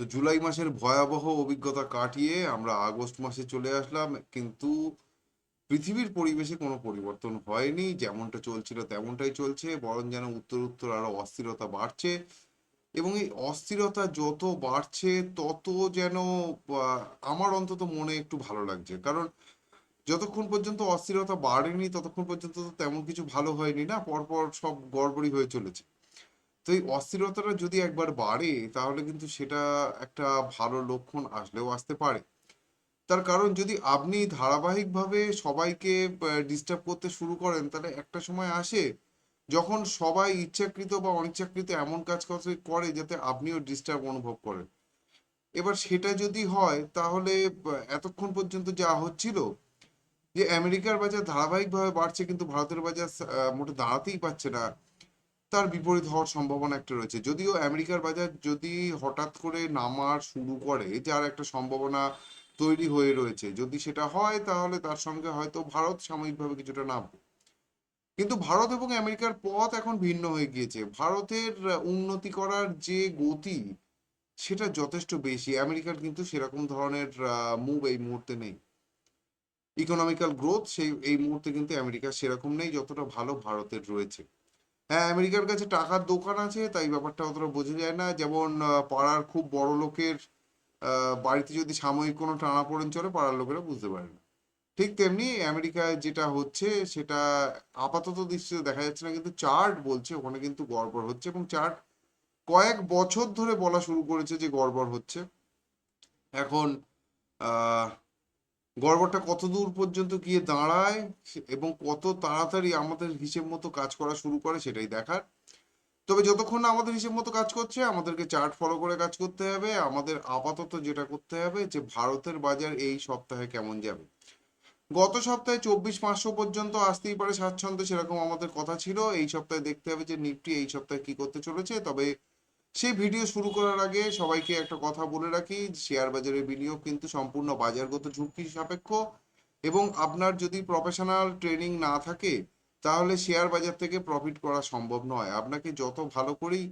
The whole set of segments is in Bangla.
তো জুলাই মাসের ভয়াবহ অভিজ্ঞতা কাটিয়ে আমরা আগস্ট মাসে চলে আসলাম, কিন্তু পৃথিবীর পরিবেশে কোনো পরিবর্তন হয়নি। যেমনটা চলছিল তেমনটাই চলছে, বরং যেন উত্তর উত্তর আরও অস্থিরতা বাড়ছে। এবং এই অস্থিরতা যত বাড়ছে, তত যেন আমার অন্তত মনে একটু ভালো লাগছে। কারণ যতক্ষণ পর্যন্ত অস্থিরতা বাড়েনি, ততক্ষণ পর্যন্ত তো তেমন কিছু ভালো হয়নি না, পরপর সব গড়বড়ি হয়ে চলেছে। তো এই অস্থিরতাটা যদি একবার বাড়ে, তাহলে কিন্তু সেটা একটা ভালো লক্ষণ আসলেও আসতে পারে। তার কারণ যদি আপনি ধারাবাহিকভাবে সবাইকে ডিস্টার্ব করতে শুরু করেন, তাহলে একটা সময় আসে যখন সবাই ইচ্ছাকৃত বা অনিচ্ছাকৃত এমন কাজ করে- যাতে আপনিও ডিস্টার্ব অনুভব করেন। এবার সেটা যদি হয়, তাহলে এতক্ষণ পর্যন্ত যা হচ্ছিল যে, আমেরিকার বাজার ধারাবাহিকভাবে বাড়ছে, কিন্তু ভারতের বাজার মোটে দাঁড়াতেই পারছে না। তার বিপরীত হওয়ার সম্ভাবনা একটা রয়েছে। যদিও আমেরিকার বাজার যদি হঠাৎ করে নামার শুরু করে যার একটা সম্ভাবনা তৈরি হয়ে রয়েছে। যদি সেটা হয়, তাহলে তার সঙ্গে হয়তো ভারত সাময়িকভাবে কিছুটা নামবে। কিন্তু ভারত এবং আমেরিকার পথ এখন ভিন্ন হয়ে গিয়েছে। ভারতের উন্নতি করার যে গতি, সেটা যথেষ্ট বেশি। আমেরিকার কিন্তু সেরকম ধরনের মুভ এই মুহূর্তে নেই। ইকোনমিক্যাল গ্রোথ সেই, এই মুহূর্তে কিন্তু আমেরিকার সেরকম নেই, যতটা ভালো ভারতের রয়েছে। হ্যাঁ আমেরিকার কাছে টাকার দোকান আছে, তাই ব্যাপারটা অতটা বোঝা যায় না। যেমন পাড়ার খুব বড় লোকের বাড়িতে যদি সাময়িক কোনো টানাপোড়েন চলে, পাড়ার লোকেরা বুঝতে পারে না। ঠিক তেমনি আমেরিকায় যেটা হচ্ছে, সেটা আপাতত দৃষ্টিতে দেখা যাচ্ছে না, কিন্তু চার্ট বলছে, ওখানে কিন্তু গড়বড় হচ্ছে এবং চার্ট কয়েক বছর ধরে বলা শুরু করেছে যে গড়বড় হচ্ছে। এখন, আহ গড়বড়টা কত দূর পর্যন্ত গিয়ে দাঁড়ায় এবং কত তাড়াতাড়ি আমাদের হিসেব মতো কাজ করা শুরু করে সেটাই দেখার। তবে যতক্ষণ না আমাদের হিসেব মতো কাজ করছে, আমাদেরকে চার্ট ফলো করে কাজ করতে হবে। আমাদের আপাতত যেটা করতে হবে যে ভারতের বাজার এই সপ্তাহে কেমন যাবে। গত সপ্তাহে চব্বিশ পাঁচশো পর্যন্ত আসতেই পারে স্বাচ্ছন্দ্যে, সেরকম আমাদের কথা ছিল। এই সপ্তাহে দেখতে হবে যে নিফটি এই সপ্তাহে কি করতে চলেছে। তবে সেই ভিডিও শুরু করার আগে সবাইকে একটা কথা বলে রাখি শেয়ার বাজারে বিনিয়োগ কিন্তু সম্পূর্ণ বাজারগত ঝুঁকি সাপেক্ষ এবং আপনার যদি প্রফেশনাল ট্রেনিং না থাকে, তাহলে শেয়ার বাজার থেকে প্রফিট করা সম্ভব নয়। আপনাকে যত ভালো করেই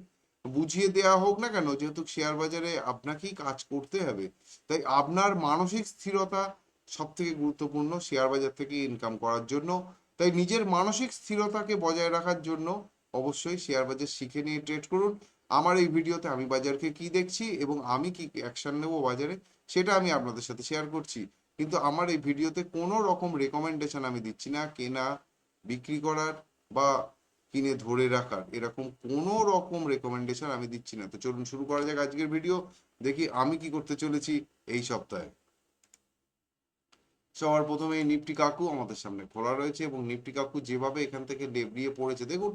বুঝিয়ে দেওয়া হোক না কেন, যেহেতু শেয়ার বাজারে আপনাকেই কাজ করতে হবে, তাই আপনার মানসিক স্থিরতা সব থেকে গুরুত্বপূর্ণ শেয়ার বাজার থেকে ইনকাম করার জন্য। তাই নিজের মানসিক স্থিরতাকে বজায় রাখার জন্য অবশ্যই শেয়ার বাজার শিখে নিয়ে ট্রেড করুন। আমার এই ভিডিওতে আমি বাজারকে কি দেখছি এবং আমি কি অ্যাকশন নেব বাজারে, সেটা আমি আপনাদের সাথে শেয়ার করছি। কিন্তু আমার এই ভিডিওতে কোনো রকম রেকমেন্ডেশন আমি দিচ্ছি না কেনা, বিক্রি করার বা কিনে ধরে রাখার। এরকম কোনো রকম রেকমেন্ডেশন আমি দিচ্ছি না। তো চলুন শুরু করা যাক আজকের ভিডিও। দেখি আমি কি করতে চলেছি এই সপ্তাহে। সবার প্রথমে নিফটি কাকু আমাদের সামনে খোলা রয়েছে এবং নিফটি কাকু যেভাবে এখান থেকে লেবড়িয়ে পড়েছে, দেখুন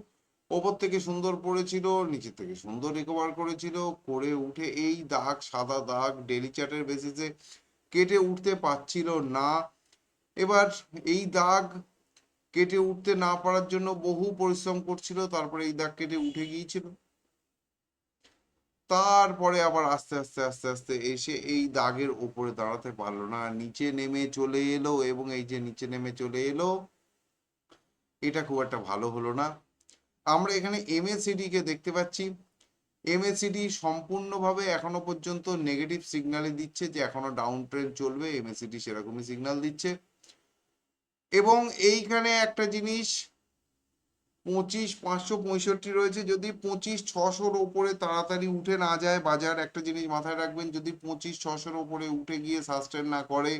ওপর থেকে সুন্দর পড়েছিল নিচে থেকে সুন্দর রিকভার করেছিল, করে উঠে এই দাগ, সাদা দাগ ডেলি চার্টের বেসিসে কেটে উঠতে পারছিল না। এবার এই দাগ কেটে উঠতে না পারার জন্য বহু পরিশ্রম করছিল, তারপরে এই দাগ কেটে উঠে গিয়েছিল। তারপরে আবার আস্তে আস্তে আস্তে আস্তে এসে এই দাগের ওপরে দাঁড়াতে পারল না। নিচে নেমে চলে এলো এবং এই যে নিচে নেমে চলে এলো, এটা খুব একটা ভালো হলো না। আমরা এখানে এমএসিডি কে দেখতে পাচ্ছি। এমএসিডি সম্পূর্ণভাবে এখনও পর্যন্ত নেগেটিভ সিগন্যালই দিচ্ছে যে এখনও ডাউন ট্রেন্ড চলবে এমএসিডি সেরকমই সিগন্যাল দিচ্ছে। এবং এইখানে একটা জিনিস, পঁচিশ পাঁচশো পঁয়ষট্টি রয়েছে। যদি পঁচিশ ছশোর ওপরে তাড়াতাড়ি উঠে না যায়, বাজার একটা জিনিস মাথায় রাখবেন, যদি পঁচিশ ছশোর ওপরে উঠে গিয়ে সাস্টেন না করে,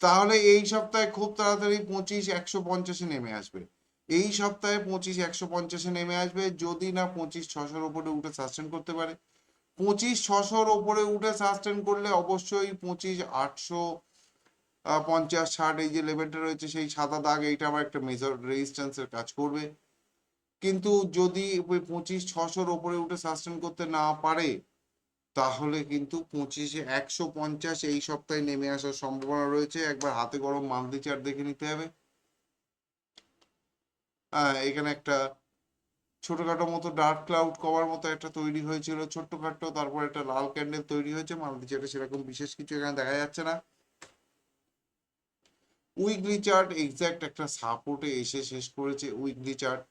তাহলে এই সপ্তাহে খুব তাড়াতাড়ি পঁচিশ একশো পঞ্চাশে নেমে আসবে। এই সপ্তাহে পঁচিশ একশো পঞ্চাশে নেমে আসবে, যদি না পঁচিশ ছশোর ওপরে উঠে সাস্টেন করতে পারে। পঁচিশ ছশোর ওপরে উঠে সাস্টেন করলে অবশ্যই পঁচিশ আটশো পঞ্চাশ, ষাট এই যে লেভেলটা রয়েছে, সেই সাদা দাগ, এইটা আবার একটা মেজর রেজিস্ট্যান্সের কাজ করবে। কিন্তু যদি ওই পঁচিশ ছশোর ওপরে উঠে সাস্টেন করতে না পারে, তাহলে কিন্তু পঁচিশে একশো পঞ্চাশ এই সপ্তাহে নেমে আসার সম্ভাবনা রয়েছে। একবার হাতে গরম মান্থলি চার্ট দেখে নিতে হবে। এখানে একটা ছোটখাটো মতো ডার্ক ক্লাউড কভার মতো একটা তৈরি হয়েছিল, ছোট্টখাটো। তারপর একটা লাল ক্যান্ডেল তৈরি হয়েছে মান্থলি চার্টে সেরকম বিশেষ কিছু এখানে দেখা যাচ্ছে না। উইকলি চার্ট এক্স্যাক্ট একটা সাপোর্টে এসে শেষ করেছে উইকলি চার্ট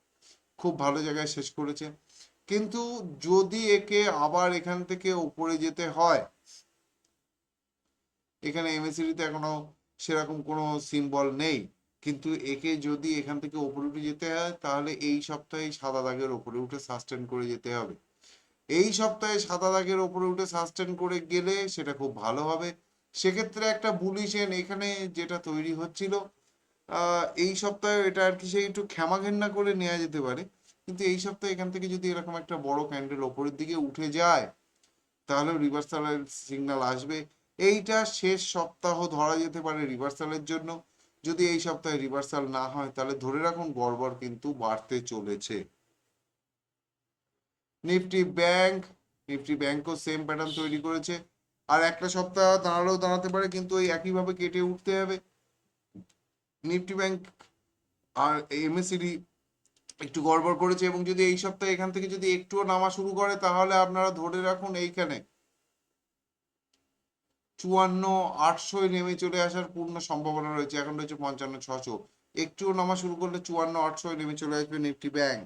খুব ভালো জায়গায় শেষ করেছে। কিন্তু যদি একে আবার এখান থেকে উপরে যেতে হয়, এখানে এমএসিডিতে এখনও সেরকম কোনো সিম্বল নেই। কিন্তু একে যদি এখান থেকে উপরে উঠে যেতে হয়, তাহলে এই সপ্তাহে সাদা দাগের উপরে উঠে সাস্টেন করে যেতে হবে। এই সপ্তাহে সাদা দাগের উপরে উঠে সাস্টেন করে গেলে সেটা খুব ভালো হবে। সেক্ষেত্রে একটা বুলিশেন এখানে যেটা তৈরি হচ্ছিল এই সপ্তাহে এটা আর কি সেই একটু ক্ষমা ঘেন্না করে নেওয়া যেতে পারে। কিন্তু এই সপ্তাহে এখান থেকে যদি এরকম একটা বড় ক্যান্ডেল ওপরের দিকে উঠে যায় তাহলে রিভার্সালের সিগন্যাল আসবে। এইটা শেষ সপ্তাহ ধরা যেতে পারে রিভার্সালের জন্য। যদি এই সপ্তাহে রিভার্সাল না হয়, তাহলে ধরে রাখুন গড়বড় কিন্তু বাড়তে চলেছে। নিফটি ব্যাংক নিফটি ব্যাংকও সেম প্যাটার্ন তৈরি করেছে। আর একটা সপ্তাহ দাঁড়ালেও দাঁড়াতে পারে, কিন্তু ওই একইভাবে কেটে উঠতে হবে। নিফটি ব্যাংক আর এমএসিডি একটু গড়বড় করেছে, এবং যদি এই সপ্তাহে এখান থেকে যদি একটুও নামা শুরু করে, তাহলে আপনারা ধরে রাখুন এইখানে চুয়ান্ন, আটশোয় নেমে চলে আসার পূর্ণ সম্ভাবনা রয়েছে। এখন রয়েছে পঞ্চান্ন, ছশো। একটুও নামা শুরু করলে চুয়ান্ন, আটশোয় নেমে চলে আসবে নিফটি ব্যাংক।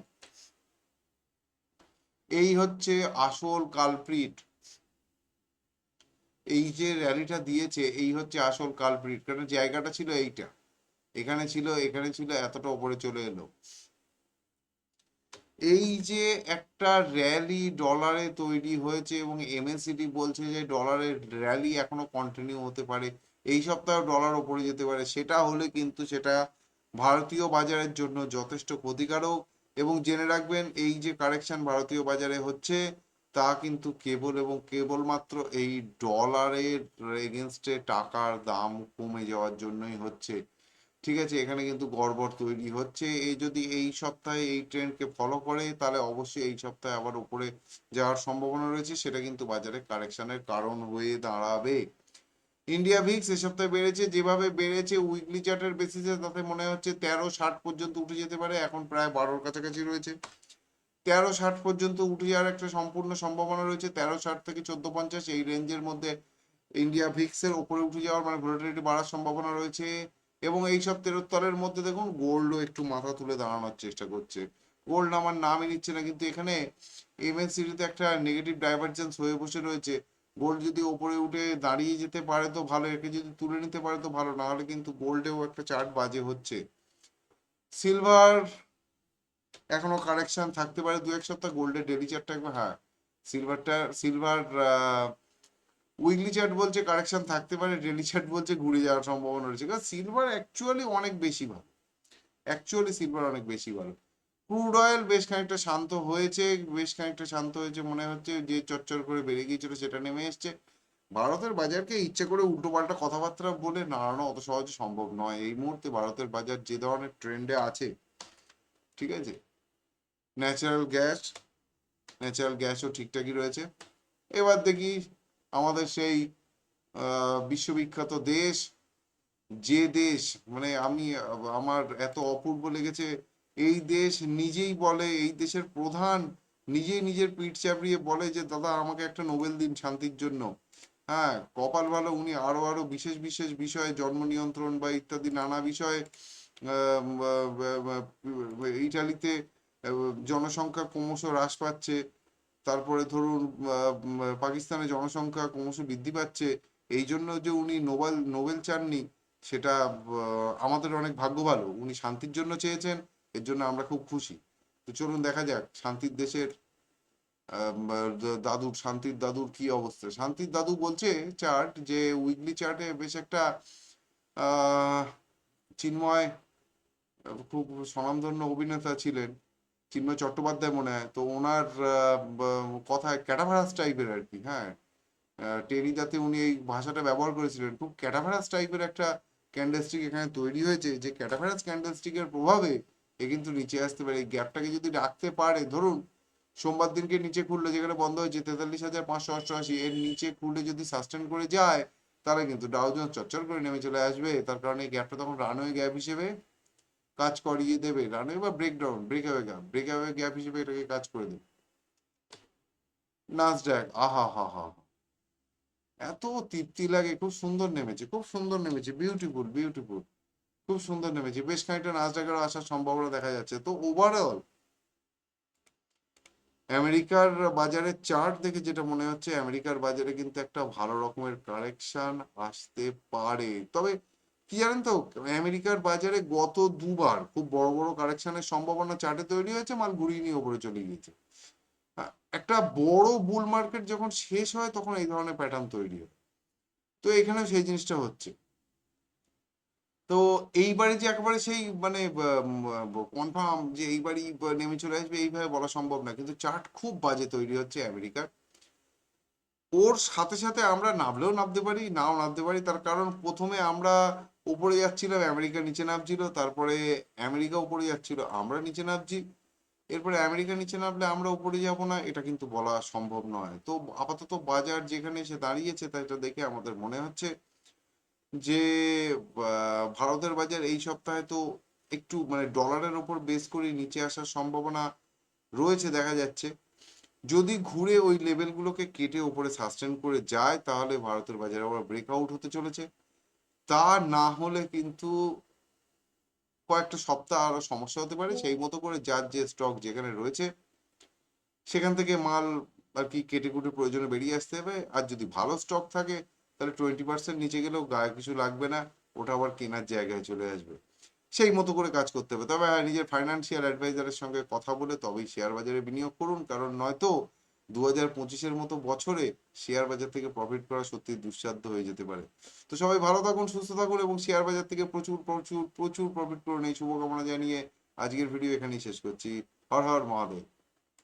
এই হচ্ছে আসল কালপ্রিট। এই যে র্যালিটা দিয়েছে, এই হচ্ছে আসল কালপ্রিট। কারণ জায়গাটা ছিল এইটা। এখানে ছিল এখানে ছিল, এতটা উপরে চলে এলো। এই যে একটা র্যালি ডলারে তৈরি হয়েছে এবং এমএসিডি বলছে যে ডলারের র্যালি এখনও কন্টিনিউ হতে পারে, এই সপ্তাহে ডলার ওপরে যেতে পারে, সেটা হলে কিন্তু সেটা ভারতীয় বাজারের জন্য যথেষ্ট ক্ষতিকারক। এবং জেনে রাখবেন, এই যে কারেকশন ভারতীয় বাজারে হচ্ছে, তা কিন্তু কেবল এবং কেবলমাত্র এই ডলারের এগেনস্টে টাকার দাম কমে যাওয়ার জন্যই হচ্ছে। ঠিক আছে, এখানে কিন্তু গড়বড় তৈরি হচ্ছে। এই যদি এই সপ্তাহে এই ট্রেন্ডকে ফলো করে, তাহলে অবশ্যই এই সপ্তাহে আবার উপরে যাওয়ার সম্ভাবনা রয়েছে। সেটা কিন্তু বাজারে কারেকশনের কারণ হয়ে দাঁড়াবে। ইন্ডিয়া ভিক্স এ সপ্তাহে বেড়েছে, যেভাবে বেড়েছে উইকলি চার্টের বেসিসে তাতে মনে হচ্ছে তেরো ষাট পর্যন্ত উঠে যেতে পারে। এখন প্রায় বারোর কাছাকাছি রয়েছে। তেরো ষাট পর্যন্ত উঠে যাওয়ার একটা সম্পূর্ণ সম্ভাবনা রয়েছে। তেরো ষাট থেকে চোদ্দ পঞ্চাশ এই রেঞ্জের মধ্যে ইন্ডিয়া ভিক্সের উপরে উঠে যাওয়ার মানে ভোলাটিলিটি বাড়ার সম্ভাবনা রয়েছে। এবং এই সব তেরোত্তরের মধ্যে দেখুন গোল্ডও একটু মাথা তুলে দাঁড়ানোর চেষ্টা করছে। গোল্ড আমার নামই নিচ্ছে না, কিন্তু এখানে এমএসসিডিতে একটা নেগেটিভ ডাইভারজেন্স হয়ে বসে রয়েছে। গোল্ড যদি ওপরে উঠে দাঁড়িয়ে যেতে পারে তো ভালো, একে যদি তুলে নিতে পারে তো ভালো না হলে কিন্তু গোল্ডেও একটা চার্ট বাজে হচ্ছে। সিলভার এখনও কারেকশন থাকতে পারে, দু এক সপ্তাহ গোল্ডের ডেলি চার্টটা একবার হ্যাঁ সিলভারটা সিলভার উইকলি চার্ট বলছে কারেকশন থাকতে পারে ডেলি চার্ট বলছে ঘুরে যাওয়ার সম্ভাবনা রয়েছে। কারণ সিলভার অ্যাকচুয়ালি অনেক বেশি ভালো। অ্যাকচুয়ালি সিলভার অনেক বেশি ভালো। ক্রুড অয়েল বেশ খানিকটা শান্ত হয়েছে, বেশ খানিকটা শান্ত হয়েছে মনে হচ্ছে যে চচ্চর করে বেড়ে গিয়েছিল সেটা নেমে এসছে। ভারতের বাজারকে ইচ্ছে করে উল্টোপাল্টা কথাবার্তা বলে নাড়ানো অত সহজে সম্ভব নয়। এই মুহূর্তে ভারতের বাজার যে ধরনের ট্রেন্ডে আছে, ঠিক আছে? ন্যাচারাল গ্যাস ন্যাচারাল গ্যাসও ঠিকঠাকই রয়েছে। এবার দেখি আমাদের সেই বিশ্ববিখ্যাত দেশ, যে দেশ মানে আমি, আমার এত অপূর্ব লেগেছে, এই দেশ নিজেই বলে, এই দেশের প্রধান নিজেই নিজের পিঠ চাপড়িয়ে বলে যে, দাদা, আমাকে একটা নোবেল দিন শান্তির জন্য। হ্যাঁ কপাল ভালো, উনি আরও আরও বিশেষ বিশেষ বিষয়ে জন্ম নিয়ন্ত্রণ বা ইত্যাদি নানা বিষয়ে ইটালিতে জনসংখ্যা ক্রমশ হ্রাস পাচ্ছে। তারপরে ধরুন পাকিস্তানে জনসংখ্যা ক্রমশ বৃদ্ধি পাচ্ছে, এই জন্য যে উনি নোবেল নোবেল চাননি, সেটা আমাদের অনেক ভাগ্য ভালো। উনি শান্তির জন্য চেয়েছেন, এর জন্য আমরা খুব খুশি। তো চলুন দেখা যাক, শান্তির দেশের দাদুর, শান্তির দাদুর কি অবস্থা? শান্তির দাদু বলছে চার্ট যে উইকলি চার্টে বেশ একটা চিন্ময়, খুব স্বনামধন্য অভিনেতা ছিলেন। চিন্ময় চট্টোপাধ্যায় মনে হয়। তো ওনার কথায় ক্যাটাভারাস টাইপের আর কি হ্যাঁ? টেনিদাতে উনি এই ভাষাটা ব্যবহার করেছিলেন। খুব ক্যাটাভারাস টাইপের একটা ক্যান্ডেলস্টিক এখানে তৈরি হয়েছে যে ক্যাটাভারাস ক্যান্ডেলস্টিকের প্রভাবে এ কিন্তু নিচে আসতে পারে। এই গ্যাপটাকে যদি রাখতে পারে, ধরুন, সোমবার দিনকে নিচে খুললো যেখানে বন্ধ হয়েছে তেতাল্লিশ হাজার পাঁচশো অষ্টআশি, এর নিচে খুললে যদি সাস্টেন করে যায়, তাহলে কিন্তু ডাউ জোন্স চচ্চর করে নেমে চলে আসবে। তার কারণে এই গ্যাপটা তখন রানওয়ে গ্যাপ হিসেবে কাজ করিয়ে দেবে রানওয়ে বা breakdown breakaway gap breakaway gap হিসেবে এটাকে কাজ করে দেবে। নাসড্যাক আহা হা হা এত তৃপ্তি লাগে, খুব সুন্দর নেমেছে, খুব সুন্দর নেমেছে বিউটিফুল বিউটিফুল খুব সুন্দর নেমেছে, বেশ খানিকটা নাসড্যাকের আসার সম্ভাবনা দেখা যাচ্ছে। তো ওভারঅল আমেরিকার বাজারের চার্ট দেখে যেটা মনে হচ্ছে, আমেরিকার বাজারে কিন্তু একটা ভালো রকমের কারেকশন আসতে পারে। তবে কি জানেন তো, আমেরিকার বাজারে গত দুবার খুব বড় বড় কারেকশনের সম্ভাবনা চার্টে তৈরি হয়েছে, মাল ঘুরিয়ে নিয়ে উপরে চলে গিয়েছে। একটা বড় বুল মার্কেট যখন শেষ হয় তখন এই ধরনের প্যাটার্ন তৈরি হয়। তো এখানেও সেই জিনিসটা হচ্ছে। তো এইবারে যে একেবারে সেই মানে কনফার্ম যে এইবারই নেমে চলে আসবে, এইভাবে বলা সম্ভব না। কিন্তু চার্ট খুব বাজে তৈরি হচ্ছে আমেরিকার। ওর সাথে সাথে আমরা নামলেও নামতে পারি, নাও নামতে পারি। তার কারণ প্রথমে আমরা উপরে যাচ্ছিলাম আমেরিকা নিচে নামছিল, তারপরে আমেরিকা উপরে যাচ্ছিল, আমরা নিচে নামছি। এরপরে আমেরিকা নিচে নামলে আমরা উপরে যাব না, এটা কিন্তু বলা সম্ভব নয়। তো আপাতত বাজার যেখানে এসে দাঁড়িয়েছে, তা এটা দেখে আমাদের মনে হচ্ছে যে ভারতের বাজার এই সপ্তাহে তো একটু মানে ডলারের ওপর বেস করে নিচে আসার সম্ভাবনা রয়েছে, দেখা যাচ্ছে। যদি ঘুরে ওই লেভেলগুলোকে কেটে ওপরে সাস্টেন করে যায়, তাহলে ভারতের বাজারে আবার ব্রেকআউট হতে চলেছে। তা না হলে কিন্তু কয়েকটা সপ্তাহ আরও সমস্যা হতে পারে। সেই মতো করে যার যে স্টক যেখানে রয়েছে সেখান থেকে মাল আর কি কেটে কুটে প্রয়োজনে বেরিয়ে আসতে হবে। আর যদি ভালো স্টক থাকে তাহলে টোয়েন্টি পার্সেন্ট নিচে গেলেও গায়ে কিছু লাগবে না ওটা আবার কেনার জায়গায় চলে আসবে। সেই মতো করে কাজ করতে হবে। তবে হ্যাঁ নিজের ফাইন্যান্সিয়াল অ্যাডভাইজারের সঙ্গে কথা বলে তবেই শেয়ার বাজারে বিনিয়োগ করুন। কারণ নয়তো দু হাজার মতো বছরে শেয়ার বাজার থেকে প্রফিট করা সত্যি দুঃসাধ্য হয়ে যেতে পারে। তো সবাই ভালো থাকুন, সুস্থ থাকুন এবং শেয়ার বাজার থেকে প্রচুর প্রচুর প্রচুর প্রফিট করুন। এই শুভকামনা জানিয়ে আজকের ভিডিও এখানেই শেষ করছি। হর হর মহাদেব।